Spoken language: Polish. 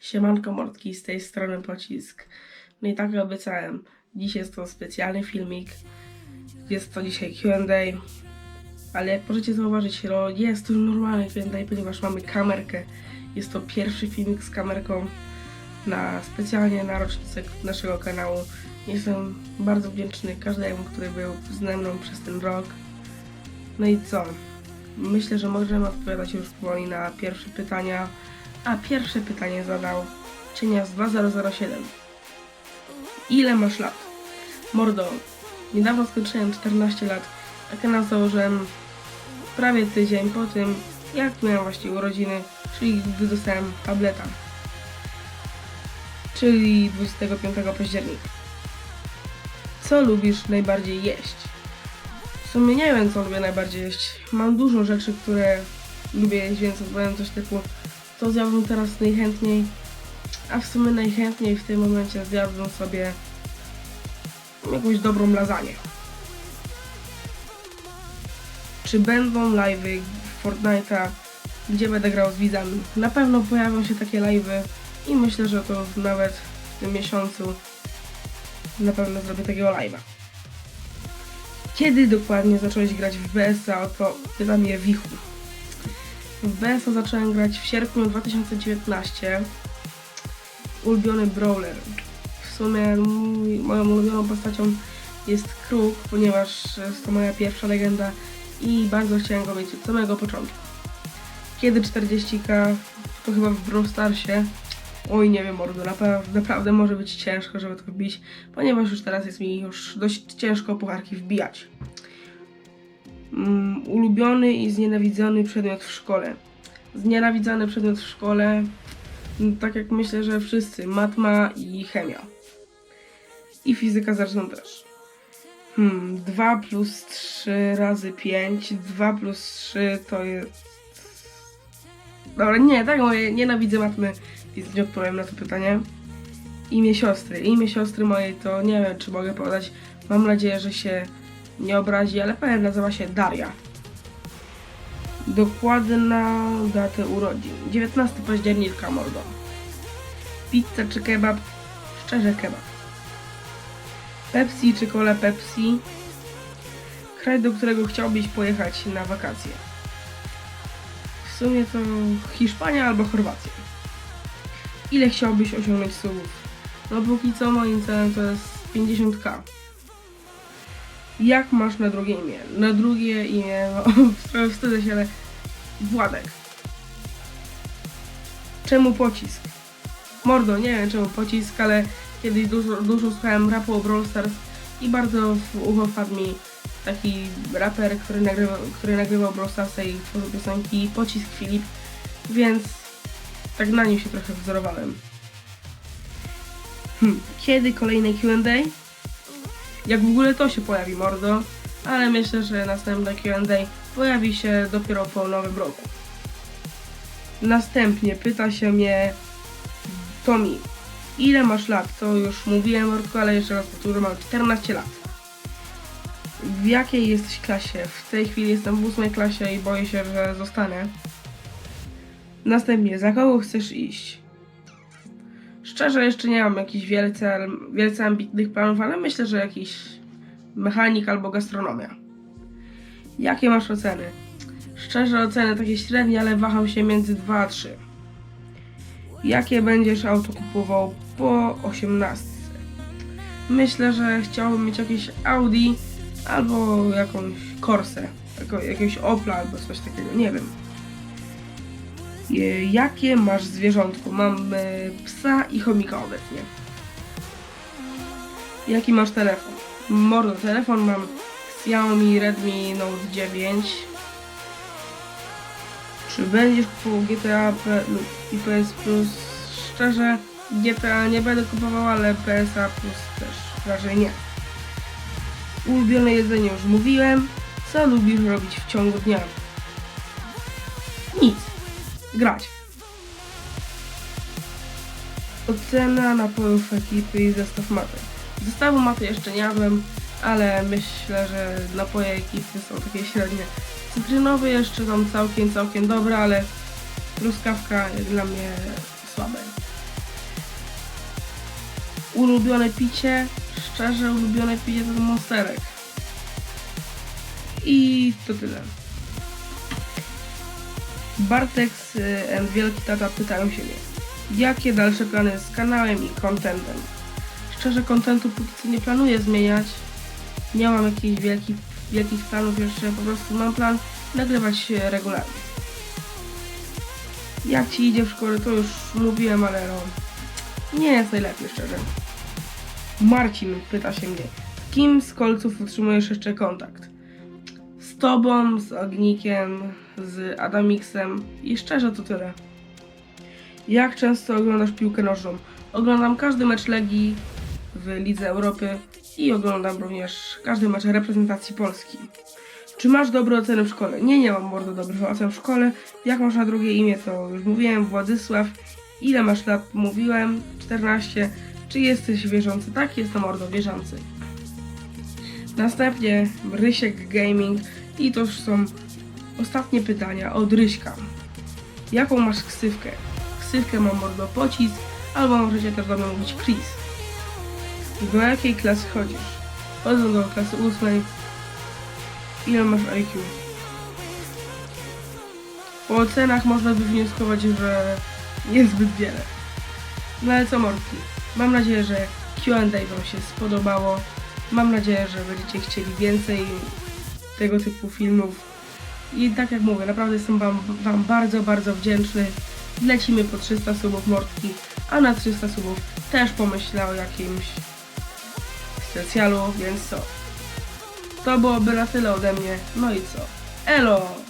Siemanko mordki, z tej strony pocisk. No i tak jak obiecałem, dziś jest to specjalny filmik. Jest to dzisiaj Q&A. Ale jak możecie zauważyć, no jest to normalny Q&A, ponieważ mamy kamerkę. Jest to pierwszy filmik z kamerką na specjalnie na rocznicę naszego kanału. Jestem bardzo wdzięczny każdemu, który był ze mną przez ten rok. No i co? Myślę, że możemy odpowiadać już powoli na pierwsze pytania. A pierwsze pytanie zadał Cienias 2007. Ile masz lat? Mordo, niedawno skończyłem 14 lat, a kanał założyłem prawie tydzień po tym, jak miałem właśnie urodziny, czyli gdy dostałem tableta. Czyli 25 października. Co lubisz najbardziej jeść? W sumie nie wiem, co lubię najbardziej jeść. Mam dużo rzeczy, które lubię jeść, więc odpowiem coś typu to zjadłbym teraz najchętniej, a w sumie najchętniej w tym momencie zjadłbym sobie jakąś dobrą lasagne. Czy będą live'y Fortnite'a, gdzie będę grał z widzami? Na pewno pojawią się takie live'y i myślę, że to nawet w tym miesiącu na pewno zrobię takiego live'a. Kiedy dokładnie zacząłeś grać w BS-a? Pyta mnie Wichu. W BS-a zacząłem grać w sierpniu 2019. Ulubiony brawler. W sumie mój, moją ulubioną postacią jest Kruk, ponieważ jest to moja pierwsza legenda i bardzo chciałem go mieć od samego początku. Kiedy 40k? To chyba w Brawl Starsie. Oj, nie wiem, mordu, naprawdę, naprawdę może być ciężko, żeby to wbić, ponieważ już teraz jest mi już dość ciężko pucharki wbijać. Mm, ulubiony i znienawidzony przedmiot w szkole. Znienawidzony przedmiot w szkole, no, tak jak myślę, że wszyscy, matma i chemia. I fizyka zresztą też. Hmm, 2 plus 3 razy 5, 2 plus 3 to jest... Dobra, nie, tak moje, nienawidzę matmy, więc nie odpowiem na to pytanie. Imię siostry. Imię siostry mojej to nie wiem, czy mogę podać. Mam nadzieję, że się nie obrazi, ale powiem, nazywa się Daria. Dokładna datę urodzin. 19 października, mordo. Pizza czy kebab? Szczerze kebab. Pepsi czy cola Pepsi? Kraj, do którego chciałbyś pojechać na wakacje? W sumie to Hiszpania albo Chorwacja. Ile chciałbyś osiągnąć subów? No póki co moim celem to jest 50k. Jak masz na drugie imię? Na drugie imię, no, wstydzę się, ale Władek. Czemu pocisk? Mordo, nie wiem czemu pocisk, ale kiedyś dużo, dużo słuchałem rapu o Brawl Stars i bardzo w ucho wpadł mi taki raper, który nagrywał, który nagrywał Brawl Starsa i tworzył piosenki Pocisk Filip, więc tak na nim się trochę wzorowałem. Hmm, kiedy kolejne Q&A? Jak w ogóle to się pojawi, mordo. Ale myślę, że następne Q&A pojawi się dopiero po nowym roku. Następnie pyta się mnie Tomi, ile masz lat? To już mówiłem, Mordku, ale jeszcze raz powtórzę, mam 14 lat. W jakiej jesteś klasie? W tej chwili jestem w ósmej klasie i boję się, że zostanę. Następnie, za kogo chcesz iść? Szczerze jeszcze nie mam jakichś wielce, wielce ambitnych planów, ale myślę, że jakiś mechanik albo gastronomia. Jakie masz oceny? Szczerze oceny takie średnie, ale waham się między 2 a 3. Jakie będziesz auto kupował po 18? Myślę, że chciałbym mieć jakieś Audi albo jakąś Corsę, jakiegoś Opla albo coś takiego, nie wiem. Jakie masz zwierzątko? Mam e, psa i chomika obecnie. Jaki masz telefon? Mordo, telefon mam Xiaomi Redmi Note 9. Czy będziesz kupował GTA P lub i PS Plus? Szczerze, GTA nie będę kupował, ale PSA Plus też raczej nie. Ulubione jedzenie już mówiłem. Co lubisz robić w ciągu dnia? Nic grać. Ocena napojów ekipy i zestaw maty. Zestawu maty jeszcze nie jadłem, ale myślę, że napoje ekipy są takie średnie. Cytrynowy jeszcze tam całkiem, całkiem dobre, ale truskawka dla mnie słabe. ulubione picie, szczerze ulubione picie to monsterek. I to tyle. Bartek z y, Wielki Tata pytają się mnie, jakie dalsze plany z kanałem i contentem. Szczerze, kontentu póki co nie planuję zmieniać. Nie mam jakichś wielkich, wielkich planów jeszcze, po prostu mam plan nagrywać regularnie. Jak ci idzie w szkole, to już mówiłem, ale no, nie jest najlepiej, szczerze. Marcin pyta się mnie, z kim z kolców utrzymujesz jeszcze kontakt? Tobą, z Ognikiem, z Adamixem i szczerze to tyle. Jak często oglądasz piłkę nożną? Oglądam każdy mecz Legii w Lidze Europy i oglądam również każdy mecz reprezentacji Polski. Czy masz dobre oceny w szkole? Nie, nie mam bardzo dobrych ocen w szkole. Jak masz na drugie imię, to już mówiłem, Władysław. Ile masz lat? Mówiłem, 14. Czy jesteś wierzący? Tak, jestem mordo wierzący. Następnie Rysiek Gaming i to już są ostatnie pytania od Ryśka. Jaką masz ksywkę? Ksywkę mam mordo pocisk, albo możecie też do mnie mówić Chris. Do jakiej klasy chodzisz? Chodzę do klasy ósmej. Ile masz IQ? Po ocenach można by wnioskować, że niezbyt wiele. No ale co mordki? Mam nadzieję, że Q&A Wam się spodobało. Mam nadzieję, że będziecie chcieli więcej tego typu filmów. I tak jak mówię, naprawdę jestem Wam, wam bardzo, bardzo wdzięczny. Lecimy po 300 subów mordki, a na 300 subów też pomyślę o jakimś specjalu, więc co? To byłoby na tyle ode mnie. No i co? Elo!